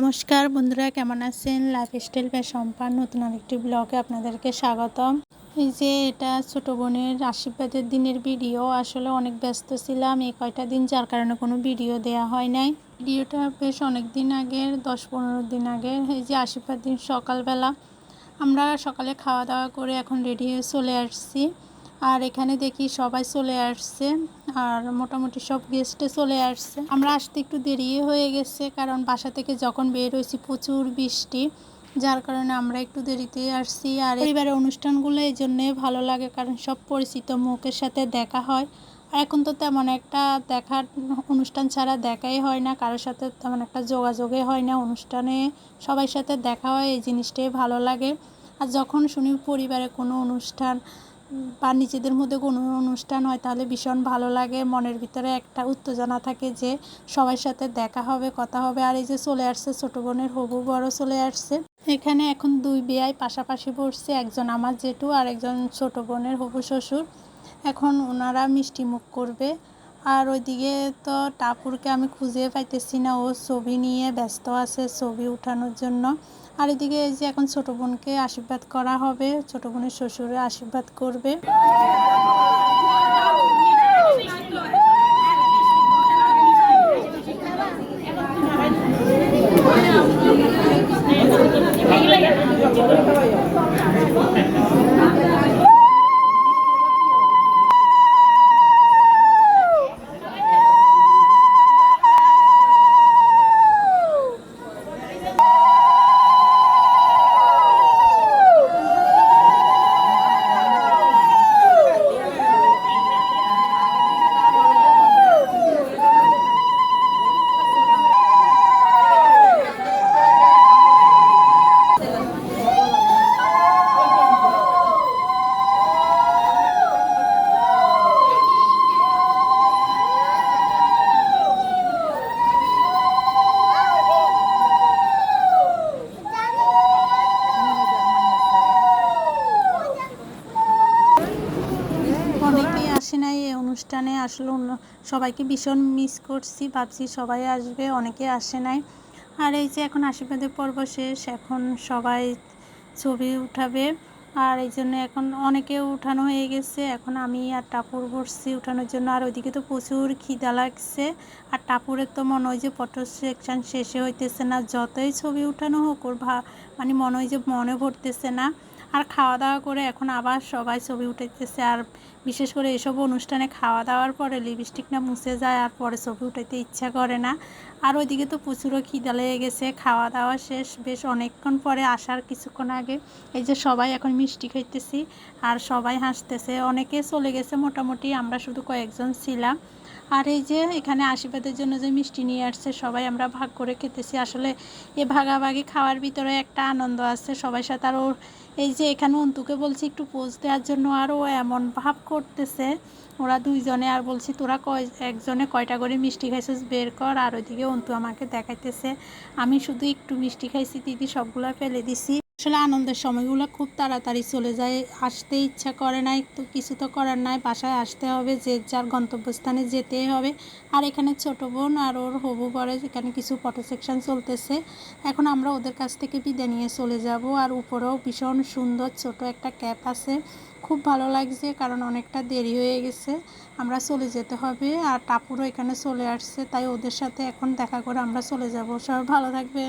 নমস্কার বন্ধুরা, কেমন আছেন? লাইফস্টাইল বা সম্পান নতুন আরেকটি ব্লগে আপনাদেরকে স্বাগতম। এই যে এটা ছোটো বোনের আশীর্বাদের দিনের ভিডিও আসলে অনেক ব্যস্ত ছিলাম, এই কয়টা দিন যার কারণে কোনো ভিডিও দেয়া হয় নাই। ভিডিওটা বেশ অনেক দিন আগের, দশ পনেরো দিন আগের, এই যে আশীর্বাদ দিন সকালবেলা। আমরা সকালে খাওয়া দাওয়া করে এখন রেডি হয়ে চলে আসছি। আর এখানে দেখি সবাই চলে আসছে, আর মোটামুটি সব গেস্টে চলে আসছে। আমরা আসতে একটু দেরি হয়ে গেছে, কারণ বাসা থেকে যখন বের হয়েছি প্রচুর বৃষ্টি, যার কারণে আমরা একটু দেরিতে আসছি। আর পরিবারের অনুষ্ঠানগুলো এই জন্যে ভালো লাগে, কারণ সব পরিচিত মুখের সাথে দেখা হয়। আর এখন তো তেমন একটা দেখার অনুষ্ঠান ছাড়া দেখাই হয় না, কারোর সাথে তেমন একটা যোগাযোগে হয় না। অনুষ্ঠানে সবার সাথে দেখা হয়, এই জিনিসটাই ভালো লাগে। আর যখন শুনি পরিবারে কোনো অনুষ্ঠান বা নিজেদের মধ্যে কোনো অনুষ্ঠান হয় তাহলে ভীষণ ভালো লাগে। মনের ভিতরে একটা উত্তেজনা থাকে যে সবার সাথে দেখা হবে, কথা হবে। আর এই যে চলে আসছে, ছোটো বোনের হবু বড় চলে আসছে। এখানে এখন দুই বিয়ায় পাশাপাশি পড়ছে, একজন আমার জেঠু আর একজন ছোট বোনের হবু শ্বশুর। এখন ওনারা মিষ্টি মুখ করবে। আর ওইদিকে তো টাপুরকে আমি খুঁজে পাইতেছি না। ও ছবি নিয়ে ব্যস্ত আছে ছবি উঠানোর জন্য। আর এদিকে এই যে এখন ছোট বোনকে আশীর্বাদ করা হবে, ছোট বোনের শ্বশুরে আশীর্বাদ করবে। আসে নাই এই অনুষ্ঠানে। আসলে সবাইকে ভীষণ মিস করছি, ভাবছি সবাই আসবে, অনেকে আসে নাই। আর এই যে এখন আশীর্বাদের পর্ব শেষ, এখন সবাই ছবি উঠাবে। আর এই জন্য এখন অনেকে উঠানো হয়ে গেছে। এখন আমি আর টাপুর বসছি উঠানোর জন্য। আর ওইদিকে তো প্রচুর খিদা লাগছে। আর টাপুরের তো মনে হয় যে ফটো সেকশন শেষে হইতেছে না। যতই ছবি উঠানো হোক, ওর ভা মানে মনে হয় যে মনে ভরতেছে না। আর খাওয়া দাওয়া করে এখন আবার সবাই ছবি উঠাইতেছে। আর বিশেষ করে এসব অনুষ্ঠানে খাওয়া দাওয়ার পরে লিপস্টিক না মুছে যায়, আর পরে ছবি উঠাইতে ইচ্ছা করে না। আর ওইদিকে তো প্রচুরও খিদা লেগে গেছে। খাওয়া দাওয়া শেষ, বেশ অনেকক্ষণ পরে আসার কিছুক্ষণ আগে এই যে সবাই এখন মিষ্টি খাইতেছি, আর সবাই হাসতেছে। অনেকে চলে গেছে মোটামুটি, আমরা শুধু কয়েকজন ছিলাম। আর এই যে এখানে আশীর্বাদের জন্য যে মিষ্টি নিয়ে আসছে, সবাই আমরা ভাগ করে খেতেছি। আসলে এ ভাগাভাগি খাওয়ার ভিতরে একটা আনন্দ আছে সবাই সাথে আর ওর এই যে এখানে অন্তুকে বলছি একটু পোজ দেওয়ার জন্য আর ও এমন ভাব করতেছে। ওরা দুইজনে আর বলছি, তোরা কয়, একজনে কয়টা করে মিষ্টি খাইছিস বের কর। আর ওইদিকে অন্তু আমাকে দেখাইতেছে, আমি শুধু একটু মিষ্টি খাইছি, দিদি সবগুলো ফেলে দিছি। আসলে আনন্দের সময়গুলো খুব তাড়াতাড়ি চলে যায়, আসতে ইচ্ছা করে নাই, তো কিছু তো করার নাই, বাসায় আসতে হবে, যে যার গন্তব্যস্থানে যেতেই হবে। আর এখানে ছোট বোন আর ওর হবু বরে এখানে কিছু ফটো সেকশন চলতেছে। এখন আমরা ওদের কাছ থেকে বিদায় নিয়ে চলে যাব আর উপরেও ভীষণ সুন্দর ছোট একটা ক্যাপ আছে। খুব ভালো লাগছে কারণ অনেকটা দেরি হয়ে গেছে, আমরা চলে যেতে হবে আর টাপুরও এখানে চলে আসছে, তাই ওদের সাথে এখন দেখা করে আমরা চলে যাব। সবাই ভালো থাকবেন।